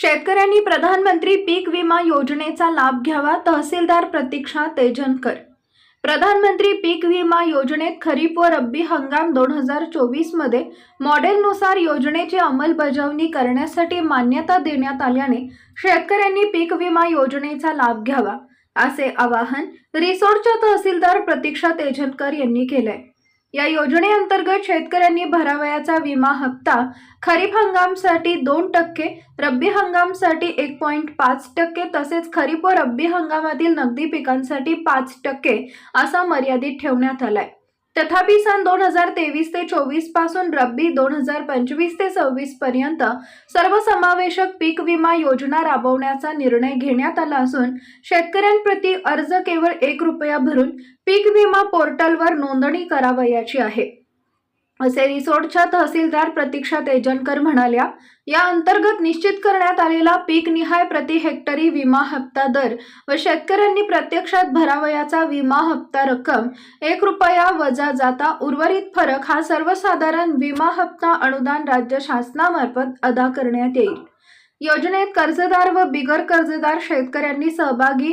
शेतकऱ्यांनी प्रधानमंत्री पीक विमा योजनेचा लाभ घ्यावा तहसीलदार प्रतीक्षा तेजनकर. प्रधानमंत्री पीक विमा योजनेत खरीप व रब्बी हंगाम दोन हजार चोवीसमध्ये मॉडेलनुसार योजनेची अंमलबजावणी करण्यासाठी मान्यता देण्यात आल्याने शेतकऱ्यांनी पीक विमा योजनेचा लाभ घ्यावा असे आवाहन रिसोडच्या तहसीलदार प्रतीक्षा तेजनकर यांनी केलंय. या योजनेअंतर्गत शेतकऱ्यांनी भरावयाचा विमा हप्ता खरीप हंगामसाठी दोन टक्के रब्बी हंगामसाठी एक पॉईंट पाच टक्के तसेच खरीप व रब्बी हंगामातील नगदी पिकांसाठी पाच टक्के असा मर्यादित ठेवण्यात आलाय. तथापि सन दोन हजार तेवीस ते चोवीसपासून रब्बी दोन हजार पंचवीस ते सव्वीस पर्यंत सर्वसमावेशक पीक विमा योजना राबवण्याचा निर्णय घेण्यात आला असून शेतकऱ्यांप्रती अर्ज केवळ एक रुपया भरून पीक विमा पोर्टलवर नोंदणी करावयाची आहे. असे रिसोर्टच्या तहसीलदार प्रतीक्षा तेजनकर म्हणाल्या या अंतर्गत निश्चित करण्यात आलेला पीक निहाय प्रति हेक्टरी विमा हप्ता दर व शेतकऱ्यांनी प्रत्यक्षात भरावयाचा विमा हप्ता रक्कम एक रुपया वजा जाता उर्वरित फरक हा सर्वसाधारण विमा हप्ता अनुदान राज्य शासनामार्फत अदा करण्यात येईल. योजनेत कर्जदार व बिगर कर्जदार शेतकऱ्यांनी सहभागी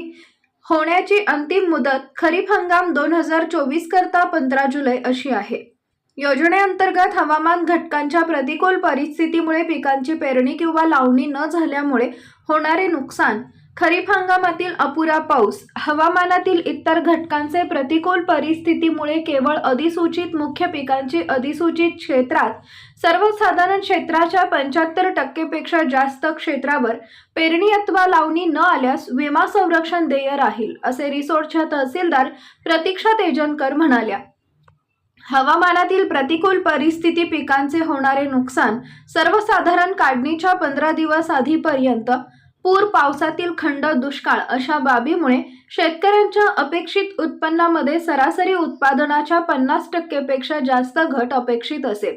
होण्याची अंतिम मुदत खरीप हंगाम दोन हजार चोवीस करता पंधरा जुलै अशी आहे. योजनेअंतर्गत हवामान घटकांच्या प्रतिकूल परिस्थितीमुळे पिकांची पेरणी किंवा लावणी न झाल्यामुळे होणारे नुकसान खरीप हंगामातील अपुरा पाऊस हवामानातील इतर घटकांचे प्रतिकूल परिस्थितीमुळे केवळ अधिसूचित मुख्य पिकांची अधिसूचित क्षेत्रात सर्वसाधारण क्षेत्राच्या पंच्याहत्तर टक्केपेक्षा जास्त क्षेत्रावर पेरणी अथवा लावणी न आल्यास विमा संरक्षण देय राहील असे रिसोर्टच्या तहसीलदार प्रतीक्षा तेजनकर म्हणाल्या. हवामानातील प्रतिकूल परिस्थिती पिकांचे होणारे नुकसान सर्वसाधारण काढणीच्या पंधरा दिवस आधीपर्यंत पूर पावसातील खंड दुष्काळ अशा बाबीमुळे शेतकऱ्यांच्या अपेक्षित उत्पन्नामध्ये सरासरी उत्पादनाच्या पन्नास टक्केपेक्षा जास्त घट अपेक्षित असेल.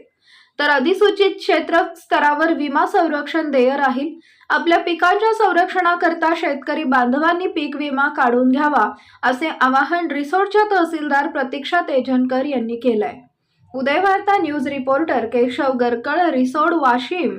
तर अधिसूचित क्षेत्र स्तरावर विमा संरक्षण देय राहील. आपल्या पिकांच्या संरक्षणाकरता शेतकरी बांधवांनी पीक विमा काढून घ्यावा असे आवाहन रिसोर्टच्या तहसीलदार प्रतीक्षा तेजनकर यांनी केलंय. Udayvarta news reporter Keshav Garkal Risod Washim.